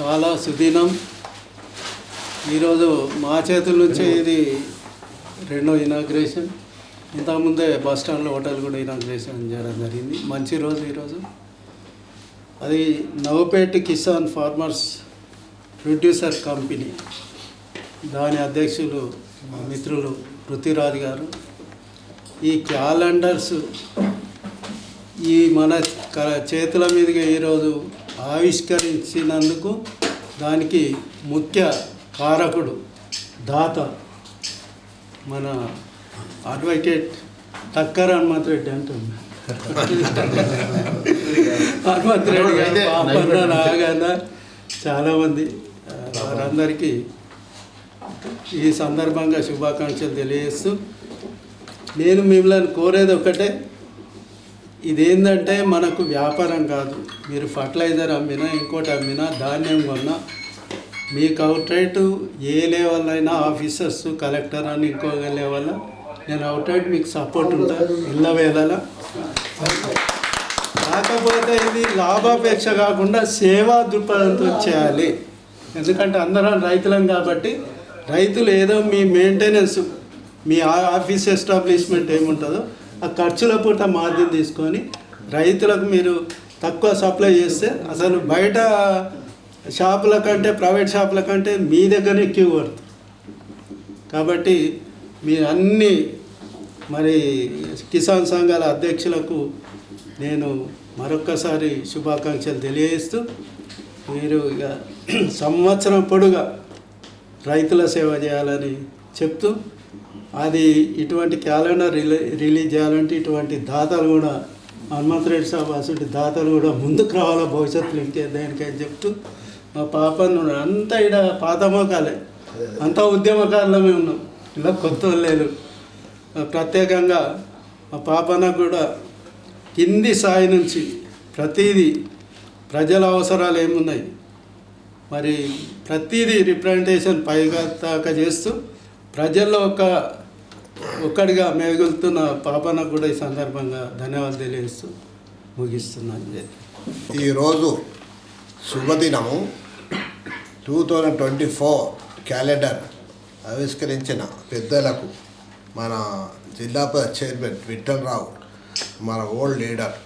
చాలా సుదీనం. ఈరోజు మా చేతుల నుంచే ఇది రెండో ఇనాగ్రేషన్. ఇంతకుముందే బస్ స్టాండ్లో హోటల్ కూడా ఇనాగ్రేషన్ చేయడం జరిగింది. మంచి రోజు ఈరోజు. అది Navapet Kisan farmers producer company. దాని అధ్యక్షులు మా మిత్రులు పృథ్వీరాజ్ గారు. ఈ క్యాలెండర్స్ ఈ మన క- చేతుల మీదుగా ఈరోజు ఆవిష్కరించినందుకు దానికి ముఖ్య కారకుడు దాత మన అడ్వకేట్ టక్కర్ హనుమంత్ రెడ్డి అంటుంది హనుమంత్ రెడ్డి గారు పాపన్న నాగన్న చాలామంది వారందరికీ ఈ సందర్భంగా శుభాకాంక్షలు తెలియజేస్తూ నేను మిమ్మల్ని కోరేది ఒకటే ఇదేంటంటే మనకు వ్యాపారం కాదు. మీరు ఫర్టిలైజర్ అమ్మినా ఇంకోటి అమ్మినా ధాన్యం కొన్నా మీకు అవుట్ రైట్ ఏ లెవెల్ అయినా ఆఫీసర్స్ కలెక్టర్ అని ఇంకో లెవెల్. నేను అవుట్ రైట్ మీకు సపోర్ట్ ఉంటాను ఇళ్ళ వేళలా. కాకపోతే ఇది లాభాపేక్ష కాకుండా సేవా దృక్పథంతో చేయాలి. ఎందుకంటే అందరం రైతులం కాబట్టి రైతులు ఏదో మీ మెయింటెనెన్స్ మీ ఆఫీస్ ఎస్టాబ్లిష్మెంట్ ఏముంటుందో ఆ ఖర్చుల పూట మార్జిన్ తీసుకొని రైతులకు మీరు తక్కువ సప్లై చేస్తే అసలు బయట షాపుల కంటే ప్రైవేట్ షాపుల కంటే మీ దగ్గరనే క్యూ పడుతుంది. కాబట్టి మీ అన్ని మరి కిసాన్ సంఘాల అధ్యక్షులకు నేను మరొక్కసారి శుభాకాంక్షలు తెలియజేస్తూ మీరు ఇక సంవత్సరం పొడుగా రైతుల సేవ చేయాలని చెప్తూ అది ఇటువంటి క్యాలెండర్ రిలీ రిలీజ్ చేయాలంటే ఇటువంటి దాతలు కూడా హనుమంత్ రెడ్డి సాబ్ అసలు దాతలు కూడా ముందుకు రావాలా భవిష్యత్తులో ఇంకే దేనికని చెప్తూ మా పాపను అంతా ఇక్కడ పాత మోకాలే. అంతా మేము ఉన్నాం. ఇలా కొత్త లేరు. ప్రత్యేకంగా మా పాపన కూడా కింది స్థాయి నుంచి ప్రతిదీ ప్రజల అవసరాలు ఏమున్నాయి? మరి ప్రతిదీ రిప్రజెంటేషన్ పైగా దాకా చేస్తూ ప్రజల్లో ఒక ఒక్కడిగా మేగులుతున్న పాపనకు కూడా ఈ సందర్భంగా ధన్యవాదాలు తెలియజేస్తూ ముగిస్తున్నాను. ఈరోజు శుభదినము. Two thousand twenty four calendar ఆవిష్కరించిన పెద్దలకు మన జిల్లా పరిషత్ చైర్మన్ విఠలరావు మన ఓల్డ్ లీడర్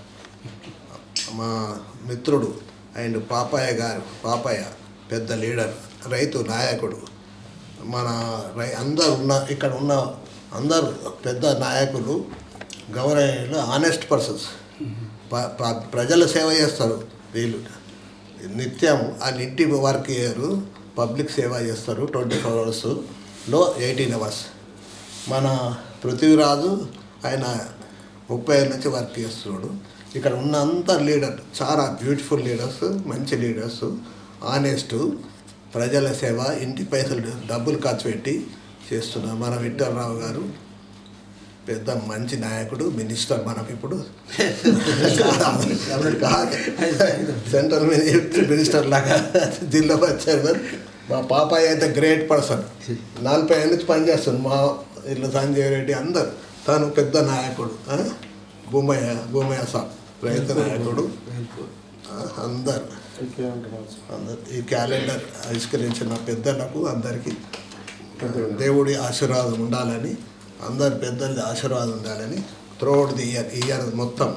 మా మిత్రుడు అండ్ పాపయ్య గారు పాపయ్య పెద్ద లీడర్ రైతు నాయకుడు మన రై అందరు ఉన్న ఇక్కడ ఉన్న అందరు పెద్ద నాయకులు గవర్నర్లు ఆనెస్ట్ పర్సన్స్ ప- ప్రజల సేవ చేస్తారు వీళ్ళు. నిత్యం ఆ ఇంటి వర్క్ చేయరు పబ్లిక్ సేవ చేస్తారు ట్వంటీ ఫోర్ అవర్స్లో ఎయిటీన్ అవర్స్ మన పృథ్వీరాజు ఆయన ముప్పై ఏళ్ళ నుంచి వర్క్ చేస్తున్నాడు. ఇక్కడ ఉన్న అంత లీడర్ చాలా బ్యూటిఫుల్ లీడర్స్ మంచి లీడర్స్ ఆనెస్ట్ ప్రజల సేవ ఇంటి పైసలు డబ్బులు ఖర్చు పెట్టి చేస్తున్నారు మన విఠలరావు గారు పెద్ద మంచి నాయకుడు మినిస్టర్ మనం ఇప్పుడు సెంట్రల్ మినిస్టర్ లాగా జిల్లా వచ్చారు మా పాపాయ్ అయితే గ్రేట్ పర్సన్. నలభై ఏళ్ళ నుంచి పనిచేస్తుంది మా ఇల్లు సంజయ్ రెడ్డి అందరు. తను పెద్ద నాయకుడు? భూమయ్య భూమయ్య సాబ్ రైతు నాయకుడు. అందరు. అందరు. ఈ క్యాలెండర్ ఆవిష్కరించిన పెద్దలకు అందరికీ దేవుడి ఆశీర్వాదం ఉండాలని అందరు పెద్దల ఆశీర్వాదం ఉండాలని త్రోడ్ ది ఇయర్ ఇయర్ మొత్తం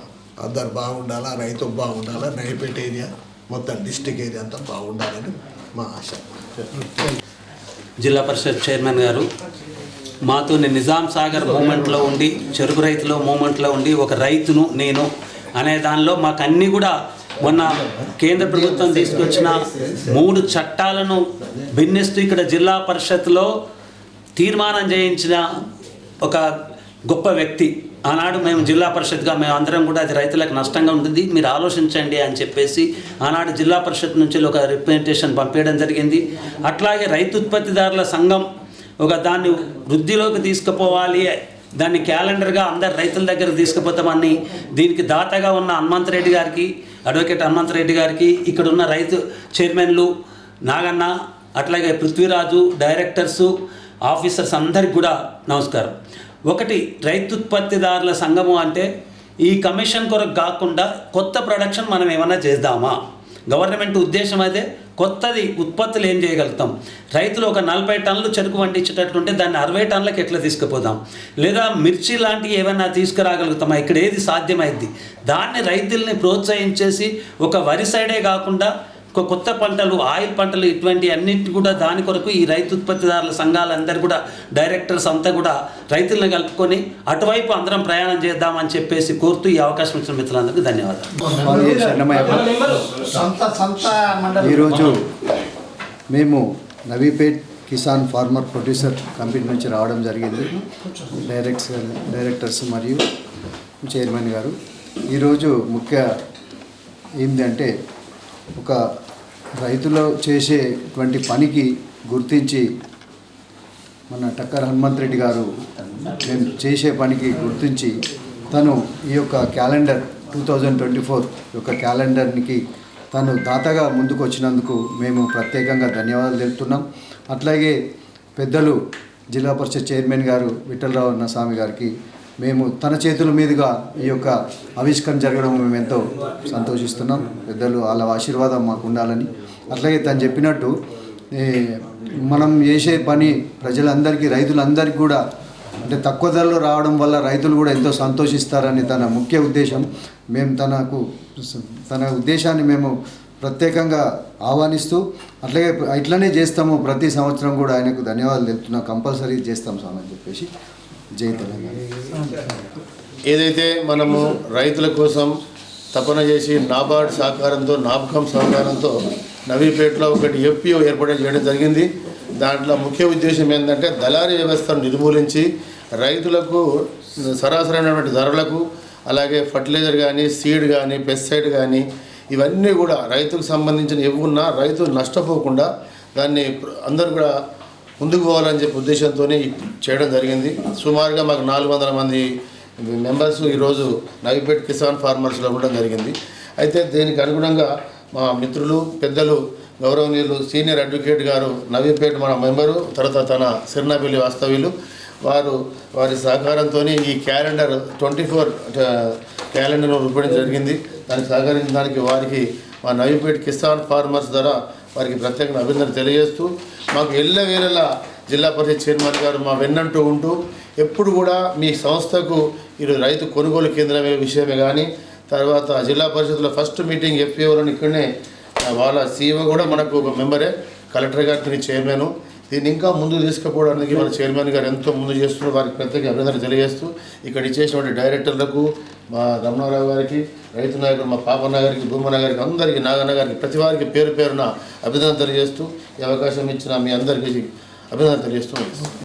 అందరు బాగుండాలా రైతు బాగుండాలా నైపేట ఏరియా మొత్తం డిస్టిక్ ఏరియా అంతా బాగుండాలని మా ఆశ. జిల్లా పరిషత్ చైర్మన్ గారు మాతో నిజాం సాగర్ మూమెంట్లో ఉండి చెరుకు రైతులో మూమెంట్లో ఉండి ఒక రైతును నేను అనే దానిలో మాకు అన్నీ కూడా మొన్న కేంద్ర ప్రభుత్వం తీసుకొచ్చిన మూడు చట్టాలను భిన్నిస్తూ ఇక్కడ జిల్లా పరిషత్లో తీర్మానం చేయించిన ఒక గొప్ప వ్యక్తి. ఆనాడు మేము జిల్లా పరిషత్గా మేము అందరం కూడా అది రైతులకు నష్టంగా ఉంటుంది మీరు ఆలోచించండి అని చెప్పేసి ఆనాడు జిల్లా పరిషత్ నుంచి ఒక రిప్రజెంటేషన్ పంపించడం జరిగింది. అట్లాగే రైతు ఉత్పత్తిదారుల సంఘం ఒక దాన్ని వృద్ధిలోకి తీసుకుపోవాలి దాన్ని క్యాలెండర్గా అందరు రైతుల దగ్గర తీసుకుపోతామని దీనికి దాతగా ఉన్న హనుమంత్ రెడ్డి గారికి అడ్వకేట్ హనుమంత్ రెడ్డి గారికి ఇక్కడున్న రైతు చైర్మన్లు నాగన్న అట్లాగే పృథ్వీరాజు డైరెక్టర్సు ఆఫీసర్స్ అందరికి కూడా నమస్కారం. ఒకటి రైతుత్పత్తిదారుల సంఘము అంటే ఈ కమిషన్ కొరకు కాకుండా కొత్త ప్రొడక్షన్ మనం ఏమైనా చేద్దామా? గవర్నమెంట్ ఉద్దేశం అయితే కొత్తది ఉత్పత్తులు ఏం చేయగలుగుతాం? రైతులు ఒక నలభై టన్నులు చెరుకు పండించేటట్లుంటే దాన్ని అరవై టన్నులకు ఎట్లా తీసుకుపోదాం? లేదా మిర్చి లాంటివి ఏమైనా తీసుకురాగలుగుతామా? ఇక్కడ ఏది సాధ్యమైద్ది దాన్ని రైతుల్ని ప్రోత్సహించేసి ఒక వరి సైడే కాకుండా కొత్త పంటలు ఆయిల్ పంటలు ఇటువంటి అన్నిటి కూడా దాని కొరకు ఈ రైతు ఉత్పత్తిదారుల సంఘాలందరూ కూడా డైరెక్టర్స్ అంతా కూడా రైతులను కలుపుకొని అటువైపు అందరం ప్రయాణం చేద్దామని చెప్పేసి కోరుతూ ఈ అవకాశం ఇచ్చిన మిత్రులందరికీ ధన్యవాదాలు. ఈరోజు మేము Navipet Kisan farmer producer company నుంచి రావడం జరిగింది. డైరెక్ట్ డైరెక్టర్స్ మరియు చైర్మన్ గారు. ఈరోజు ముఖ్య ఏంటంటే ఒక రైతులు చేసేటువంటి పనికి గుర్తించి మన టక్కర్ హనుమంత్ రెడ్డి గారు మేము చేసే పనికి గుర్తించి తను ఈ యొక్క calendar two thousand twenty four యొక్క క్యాలెండర్కి తను దాతగా ముందుకు వచ్చినందుకు మేము ప్రత్యేకంగా ధన్యవాదాలు తెలుపుతున్నాం. అట్లాగే పెద్దలు జిల్లా పరిషత్ చైర్మన్ గారు విఠలరావు అన్న స్వామి గారికి మేము తన చేతుల మీదుగా ఈ యొక్క ఆవిష్కరణ జరగడం మేము ఎంతో సంతోషిస్తున్నాం. పెద్దలు వాళ్ళ ఆశీర్వాదం మాకు ఉండాలని. అట్లాగే తను చెప్పినట్టు మనం చేసే పని ప్రజలందరికీ రైతులందరికీ కూడా అంటే తక్కువ ధరలో రావడం వల్ల రైతులు కూడా ఎంతో సంతోషిస్తారని తన ముఖ్య ఉద్దేశం. మేము తనకు తన ఉద్దేశాన్ని మేము ప్రత్యేకంగా ఆహ్వానిస్తూ అట్లాగే ఇట్లనే చేస్తాము. ప్రతి సంవత్సరం కూడా ఆయనకు ధన్యవాదాలు తెలుపుతున్నాం. కంపల్సరీ చేస్తాం స్వామి అని చెప్పేసి. జై తెలంగాణ. ఏదైతే మనము రైతుల కోసం తపన చేసి నాబార్డ్ సహకారంతో నాబకం సహకారంతో నవీపేటలో ఒకటి ఎఫ్పిఓ ఏర్పాటు చేయడం జరిగింది. దాంట్లో ముఖ్య ఉద్దేశం ఏంటంటే దళారీ వ్యవస్థను నిర్మూలించి రైతులకు సరాసరైనటువంటి ధరలకు అలాగే ఫర్టిలైజర్ కానీ సీడ్ కానీ పెస్టిసైడ్ కానీ ఇవన్నీ కూడా రైతుకు సంబంధించిన ఏవున్నా రైతు నష్టపోకుండా దాన్ని అందరూ కూడా ముందుకు పోవాలని చెప్పి ఉద్దేశంతో చేయడం జరిగింది. సుమారుగా మాకు నాలుగు వందల మంది మెంబర్స్ ఈరోజు నవిపేట్ కిసాన్ ఫార్మర్స్లో ఉండడం జరిగింది. అయితే దీనికి అనుగుణంగా మా మిత్రులు పెద్దలు గౌరవనీయులు సీనియర్ అడ్వకేట్ గారు నవీపేట్ మన మెంబరు తర్వాత తన సిర్నాపల్లి వాస్తవ్యులు వారు వారి సహకారంతో ఈ క్యాలెండర్ ట్వంటీ ఫోర్ క్యాలెండర్ను రూపొందించడం జరిగింది. దానికి సహకరించడానికి వారికి మా నవీపేట్ కిసాన్ ఫార్మర్స్ ద్వారా వారికి ప్రత్యేక అభినందన తెలియజేస్తూ మాకు ఎల్లవేళలా జిల్లా పరిషత్ చైర్మన్ గారు మా వెన్నంటూ ఉంటూ ఎప్పుడు కూడా మీ సంస్థకు ఈరోజు రైతు కొనుగోలు కేంద్రమే విషయమే కానీ తర్వాత జిల్లా పరిషత్లో ఫస్ట్ మీటింగ్ ఎఫ్ఏఓలను ఇక్కడనే వాళ్ళ సీఈఓ కూడా మనకు ఒక మెంబరే కలెక్టర్ గారికి చైర్మను. దీన్ని ఇంకా ముందు తీసుకుపోవడానికి మన చైర్మన్ గారు ఎంతో ముందు చేస్తున్నారు. వారికి ప్రత్యేక అభినందన తెలియజేస్తూ ఇక్కడ ఇచ్చేసినటువంటి డైరెక్టర్లకు మా రమణారావు గారికి రైతు నాయకుడు మా పాపన్న గారికి భూమన్న గారికి అందరికీ నాగన్న గారికి ప్రతి వారికి పేరు పేరున అభినందన తెలియజేస్తూ ఈ అవకాశం ఇచ్చిన మీ అందరికీ అభినందన తెలియజేస్తూ